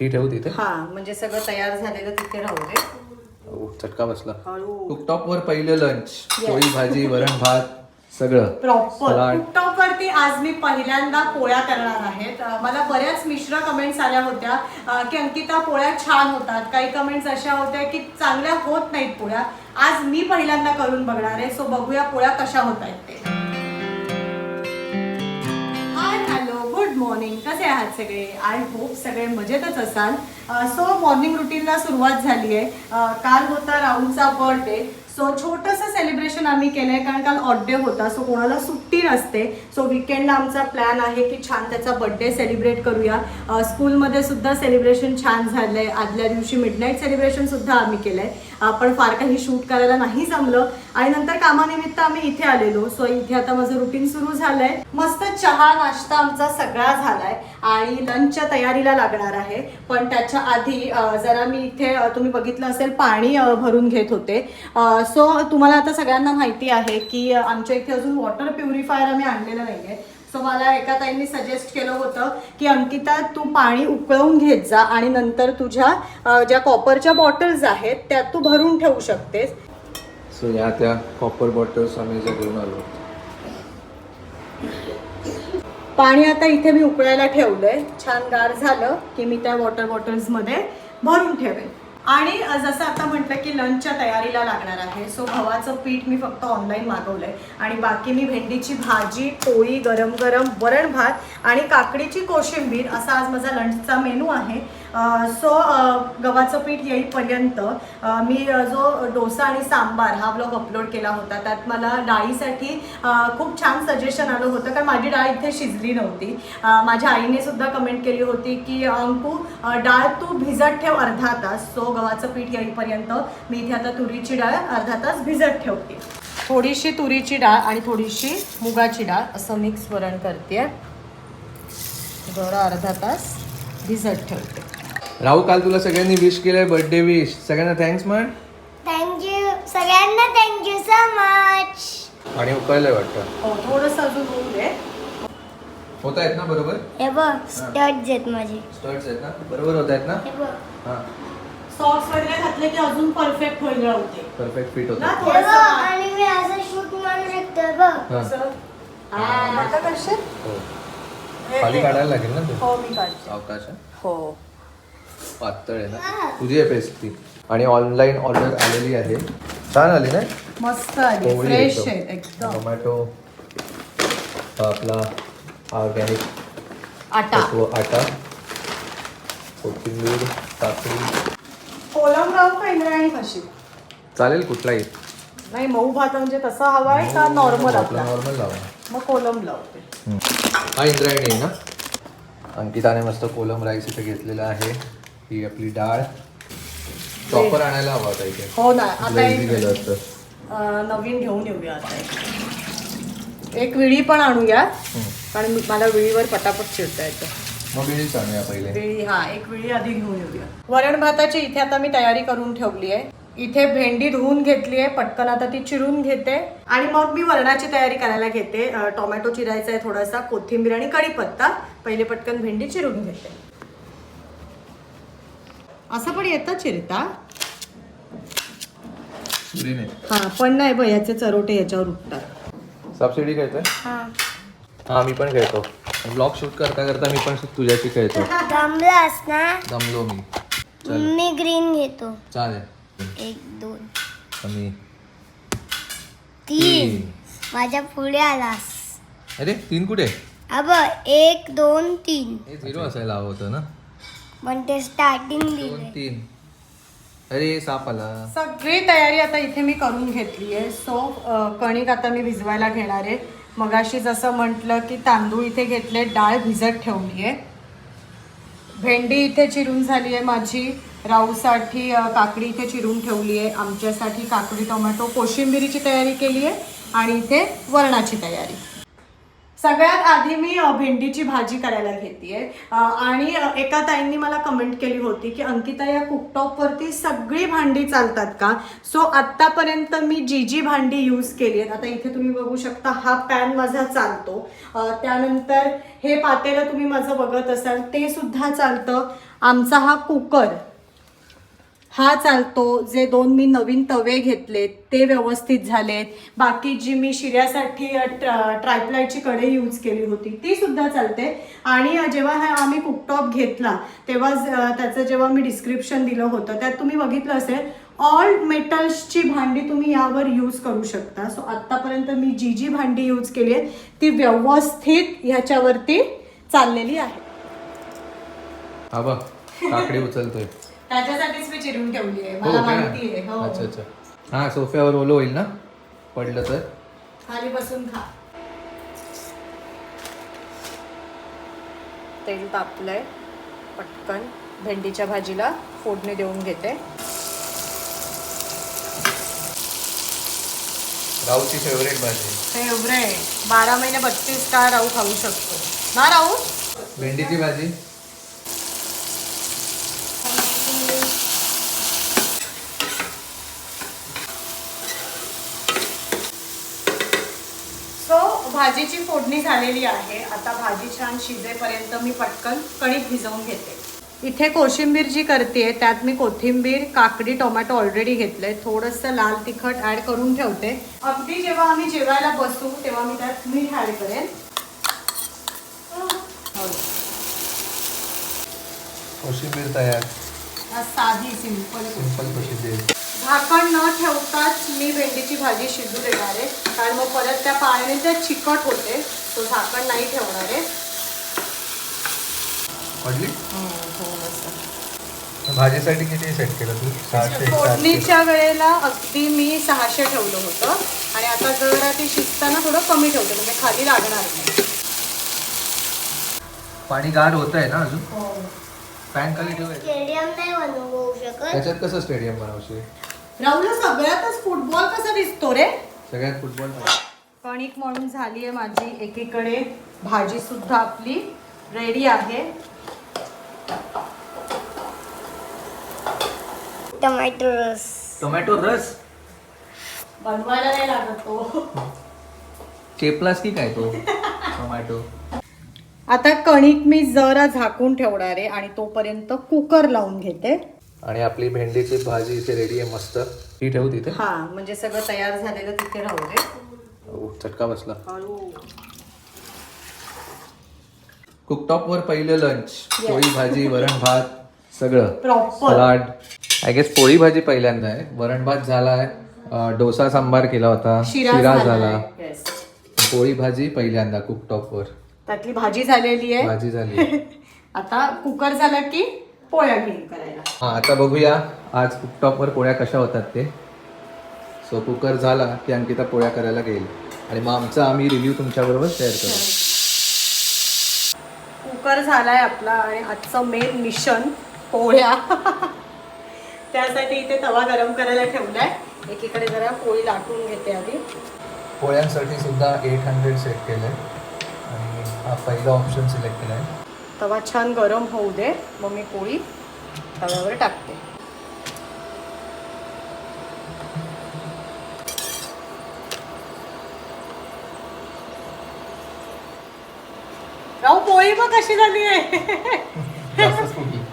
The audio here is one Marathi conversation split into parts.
ती ठेवू तिथे. हा म्हणजे सगळं तयार झालेलं तिथे राहू दे. ओ, चटका बसला. हळू. कुकटॉप वर पहिलं लंच पोळी भाजी वरण भात सगळं. प्रॉपर. कुकटॉप वरती आज मी पहिल्यांदा पोळ्या करणार आहेत. अं, मला बऱ्याच मिश्र कमेंट्स आल्या होत्या. अं, की अंकिता पोळ्या छान होतात. काही कमेंट्स अशा होत्या की चांगल्या होत नाहीत पोळ्या. आज मी पहिल्यांदा करून बघणार आहे. सो बघूया पोळ्या कशा होत आहेत ते. मॉर्निंग कसे आहात सगळे? आय होप सगळे मजेतच असाल. सो मॉर्निंग रुटीनला सुरुवात झाली आहे काल होता राहुलचा बर्थडे सो छोटंसं सेलिब्रेशन आम्ही केलं आहे कारण काल ऑड डे होता सो कोणाला सुट्टी नसते. सो विकेंडला आमचा प्लॅन आहे की छान त्याचा बड्डे सेलिब्रेट करूया. स्कूलमध्ये सुद्धा सेलिब्रेशन छान झालं आहे आदल्या दिवशी मिडनाईट सेलिब्रेशन सुद्धा आम्ही केलं आहे पण फार काही शूट करायला नाही जमलं. आणि नंतर कामानिमित्त आम्ही इथे आलेलो. सो इथे आता माझं रुटीन सुरू झालंय. मस्त चहा नाश्ता आमचा सगळा झालाय. आणि लंचच्या तयारीला लागणार आहे. पण त्याच्या आधी जरा मी इथे तुम्ही बघितलं असेल पाणी भरून घेत होते. सो तुम्हाला आता सगळ्यांना माहिती आहे की आमच्या इथे अजून वॉटर प्युरिफायर आम्ही आणलेलं नाहीये. सो मला एका ताईंनी सजेस्ट केलं होतं की अंकिता तू पाणी उकळवून घेत जा आणि नंतर तुझ्या ज्या कॉपरच्या बॉटल्स आहेत त्या तू भरून ठेवू शकतेस. सो या त्या कॉपर बॉटल्स आम्ही ज्या घेऊन आलो. पाणी आता इथे मी उकळायला ठेवलंय. छान गार झालं की मी त्या वॉटर बॉटल्समध्ये भरून ठेवेन. आणि जसं आता म्हटलं की लंचच्या तयारीला लागणार आहे सो गव्हाचं पीठ मी फक्त ऑनलाईन मागवलंय. आणि बाकी मी भेंडीची भाजी पोळी गरम गरम वरण भात आणि काकडीची कोशिंबीर असा आज माझा लंचचा मेनू आहे. सो गव्हाचं पीठ येईपर्यंत मी जो डोसा आणि सांबार हा ब्लॉग अपलोड केला होता त्यात मला डाळीसाठी खूप छान सजेशन आलं होतं कारण माझी डाळ इथे शिजली नव्हती. माझ्या आईने सुद्धा कमेंट केली होती की अंकू डाळ तू भिजत ठेव अर्धा तास. सो गव्हाचं पीठ येईपर्यंत मी इथे आता तुरीची डाळ अर्धा तास भिजत ठेवते. थोडीशी तुरीची डाळ आणि थोडीशी मुगाची डाळ असं मिक्स वरण करते. बरं अर्धा तास भिजत ठेवते. राहू काल तुला सगळ्यांनी विश केलंय बर्थडे विश सगळ्यांना थँक्स म्हण. थँक्यू सगळ्यांना थँक्यू सो मच आणि उकळलंय वाटतं. हो थोडंसं अजून होऊ दे. होत आहेत ना बरोबर? हे बघ स्टड आहेत माझे. स्टर्ट्स आहेत ना? बरोबर होत आहेत ना? हे बघ. हा. सॉक्स वगैरे घातले की अजून परफेक्ट होईल राहते परफेक्ट फिट होत ना हे बघ थोडंसं आणि मी असं शूट मारू शकतो हे बघ. हा, खाली काढायला लागेल ना तू? हो मी काढते. हा. हो. पातळ आहे ना. तुझी आहे पेस्ट ती. आणि ऑनलाईन ऑर्डर आलेली आहे. छान आली ना? मस्त आली. फ्रेश. आहे एकदम. टोमॅटो आपला ऑर्गॅनिक आटा. आटा. कोथिंबीर काकडी कशी चालेल कुठलाही. नाही मऊ भात म्हणजे तसा हवाय का नॉर्मल आपला? नॉर्मल लावा मग कोलम लावते. हा इंद्रायणी आहे ना? अंकिताने मस्त कोलम राईस इथे घेतलेला आहे. ही आपली डाळ चॉपर आणायला हवा होता इथे. हो ना आता एक गेलं असतं. अं, नवीन घेऊन येऊया आता एक. एक विळी पण आणूया कारण मला विळीवर पटापट चिरता येतं. मग आणूया पहिले. विळी हा एक विळी आधी घेऊन येऊया. वरण भाताची इथे आता मी तयारी करून ठेवली आहे. इथे भेंडी धुवून घेतली आहे पटकन आता ती चिरून घेते. आणि मग मी वरणाची तयारी करायला घेते. अं, टोमॅटो चिरायचा आहे थोडासा कोथिंबीर आणि कढीपत्ता. पहिले पटकन भेंडी चिरून घेते. असं पण येतं चिरता. सुरीने. हा पण नाही बघ याचे चरोटे याच्यावर उठतात. सबसिडी खेळतोय? हा. हा मी पण खेळतो. ब्लॉग शूट करता करता मी पण तुझ्याशी खेळतो. दमलास ना? दमलो मी. मी ग्रीन घेतो. चालेल. एक दोन. कमी. तीन. माझ्या पुढे आलास. अरे तीन कुठे? अब एक दोन तीन. हे झिरो असायला हवं होतं ना? पण ते स्टार्टिंग दोन दिले तीन. अरे साप आला सगळी तयारी आता इथे मी करून घेतली आहे. सो कणिक आता मी भिजवायला घेणार आहे. मगाशी जसं म्हटलं की तांदूळ इथे घेतले डाळ भिजत ठेवली आहे. भेंडी इथे चिरून झाली आहे माझी. राऊसाठी अ, काकडी इथे चिरून ठेवली आहे. आमच्यासाठी काकडी टोमॅटो कोशिंबिरीची तयारी केली आहे. आणि इथे वरणाची तयारी. सगळ्यात आधी मी भेंडीची भाजी करायला घेते आणि एका ताईंनी मला कमेंट केली होती की अंकिता या कुकटॉपवरती सगळी भांडी चालतात का? सो आत्तापर्यंत मी जी जी भांडी यूज केली आहेत आता इथे तुम्ही बघू शकता हा पॅन माझा चालतो. त्यानंतर हे पातेलं तुम्ही माझं बघत असाल ते सुद्धा चालतं. आमचा हा कुकर हा चालतो जे दोन मी नवीन तवे घेतलेत ते व्यवस्थित झालेत. बाकी जी मी शिऱ्यासाठी अ, ट्रा- ट्रायप्लायची कढई यूज केली होती ती सुद्धा चालते. आणि जेव्हा हा आम्ही कुकटॉप घेतला तेव्हा त्याचं जेव्हा मी डिस्क्रिप्शन दिलं होतं त्यात तुम्ही बघितलं असेल ऑल मेटल्सची भांडी तुम्ही यावर यूज करू शकता. सो आत्तापर्यंत मी जी जी भांडी यूज केली आहे ती व्यवस्थित ह्याच्यावरती चाललेली आहे. काकडी उचलतोय. त्याच्यासाठीच मी चिरून ठेवली आहे. हो मला का? माहिती आहे. हो. अच्छा अच्छा. हा सोफ्यावर ओलं होईल ना? पडलं तर? खाली बसून खा. तेल तापलंय. पटकन भेंडीच्या भाजीला फोडणी देऊन घेते. राऊची फेवरेट भाजी. फेवरेट बारा महिने बत्तीस काळ राहू खाऊ शकतो. ना राहू भेंडीची भाजी सो भाजीची फोडणी झालेली आहे. आता भाजी छान शिजेपर्यंत मी पटकन कणिक भिजवून घेते. इथे कोशिंबीर जी करते त्यात मी कोथिंबीर काकडी टोमॅटो ऑलरेडी घेतलंय. थोडंसं लाल तिखट ऍड करून ठेवते. अगदी जेव्हा आम्ही जेवायला बसू तेव्हा मी त्यात मीठ ऍड करेन. हो. कोशिंबीर तयार. साधी सिंपल सिंपल कोशिंबीर. झाकण न ठेवताच मी भेंडीची भाजी शिजू देणार आहे. कारण मग परत त्या पाण्याने त्या चिकट होते. तो झाकण नाही ठेवणार आहे. भाजीसाठी किती सेट केलं तू? फोडणीच्या वेळेला अगदी मी सहाशे ठेवलं होतं. आणि आता जरा ती शिजताना थोडं कमी ठेवते. म्हणजे खाली लागणार नाही. पाणी गार होत आहे ना अजून? पॅन खाली ठेवायचं. स्टेडियम नाही बनवू शकत. त्याच्यात कसं स्टेडियम बनवशील? राहुल सगळ्यातच फुटबॉल कसा दिसतो रे? सगळ्यात फुटबॉल कणिक म्हणून झाली आहे माझी एकीकडे. भाजी सुद्धा आपली रेडी आहे. टोमॅटो रस. टोमॅटो रस? बनवायला नाही लागत तो. चेपलास की काय तो? टोमॅटो आता कणिक मी जरा झाकून ठेवणार आहे आणि तोपर्यंत कुकर लावून घेते. आणि आपली भेंडीची भाजी इथे रेडी आहे मस्त. ही ठेवू तिथे. हा म्हणजे सगळं तयार झालेलं तिथे राहू दे. चटका बसला. कुकटॉप वर पहिलं लंच पोळी भाजी वरण भात सगळं. प्रॉपर सलाड आय गेस पोळी भाजी पहिल्यांदा आहे. वरण भात झालाय अं, डोसा सांबार केला होता. शिरा झाला झाला. पोळी भाजी पहिल्यांदा कुकटॉप वर त्यातली भाजी झालेली आहे. भाजी झाली आता कुकर झाला की पोळ्या घेईन करायला. हा आता बघूया आज कुकटॉप वर पोळ्या कशा होतात ते. सो कुकर झाला की अंकिता पोळ्या करायला घेईल आणि मग आमचा आम्ही रिव्ह्यू तुमच्याबरोबर शेअर करू. कुकर झालाय आपला आणि आजचं मेन मिशन पोळ्या. त्यासाठी इथे तवा गरम करायला ठेवलाय. एकीकडे जरा पोळी लाटून घेते आधी. पोळ्यांसाठी सुद्धा एट हंड्रेड सेट केलंय. आणि हा पहिला ऑप्शन सिलेक्ट केलाय. तवा छान गरम होऊ दे. मग मी पोळी तव्यावर टाकते. राहू पोळी मग कशी झाली आहे?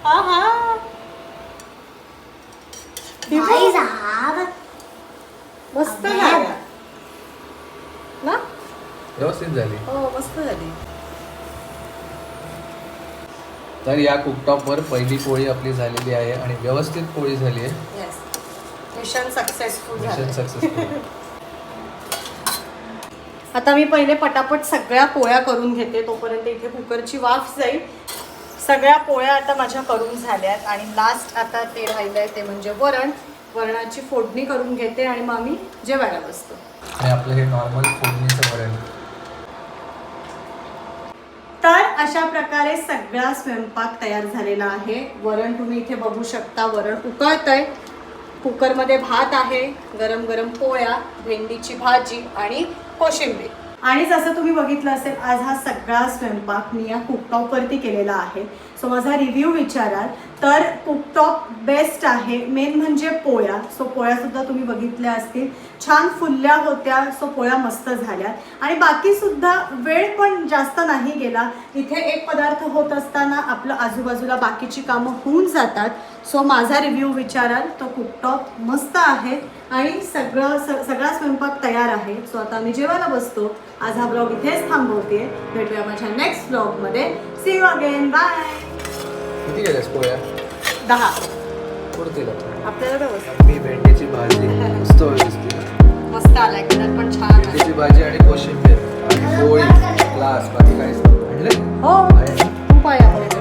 हा हा. मस्त झाल्या ना? व्यवस्थित झाली. हो मस्त झाली. तर या कुकटॉपवर पहिली पोळी आपली झालेली आहे आणि व्यवस्थित पोळी झाली आहे. येस मिशन सक्सेसफुल मिशन झालं सक्सेसफुल आता मी पहिले पटापट सगळ्या पोळ्या करून घेते तोपर्यंत इथे कुकरची वाफ जाईल. सगळ्या पोळ्या आता माझ्या करून झाल्यात आणि लास्ट आता ते राहिलंय ते म्हणजे वरण. वरणाची फोडणी करून घेते आणि मग आम्ही जेवायला बसतो. आपलं हे नॉर्मल फोडणीचं वरण. तर अशा प्रकारे सगळा स्वयंपाक तयार झालेला आहे. वरण तुम्ही इथे बघू शकता. वरण उकळतंय. कुकरमध्ये भात आहे. गरम गरम पोळ्या भेंडीची भाजी आणि कोशिंबीर. आणि जसं तुम्ही बघितलं असेल आज हा सगळा स्वयंपाक मी या कुकटॉपवरती केलेला आहे. सो माझा रिव्ह्यू विचाराल तर कुकटॉप बेस्ट आहे. मेन म्हणजे पोळ्या. सो पोळ्यासुद्धा तुम्ही बघितल्या असतील. छान फुलल्या होत्या. सो पोळ्या मस्त झाल्या आणि बाकीसुद्धा वेळ पण जास्त नाही गेला. इथे एक पदार्थ होत असताना आपलं आजूबाजूला बाकीची कामं होऊन जातात. सो माझा रिव्ह्यू विचाराल. तो कुकटॉप मस्त आहे. आणि सगळं स सगळा स्वयंपाक तयार आहे. सो आता मी जेवायला बसतो. आज हा ब्लॉग इथेच थांबवते. भेटूया माझ्या नेक्स्ट ब्लॉगमध्ये सी यू अगेन बाय किती केल्यास पोया दहा. पुरतील आपल्याला मी भेंडीची भाजी. मस्त मस्त आलाय कलर पण छान भेंडीची भाजी आणि कोशिंबीर. आणि पोळी क्लास बाकी काहीच नाही. हो खूप आहे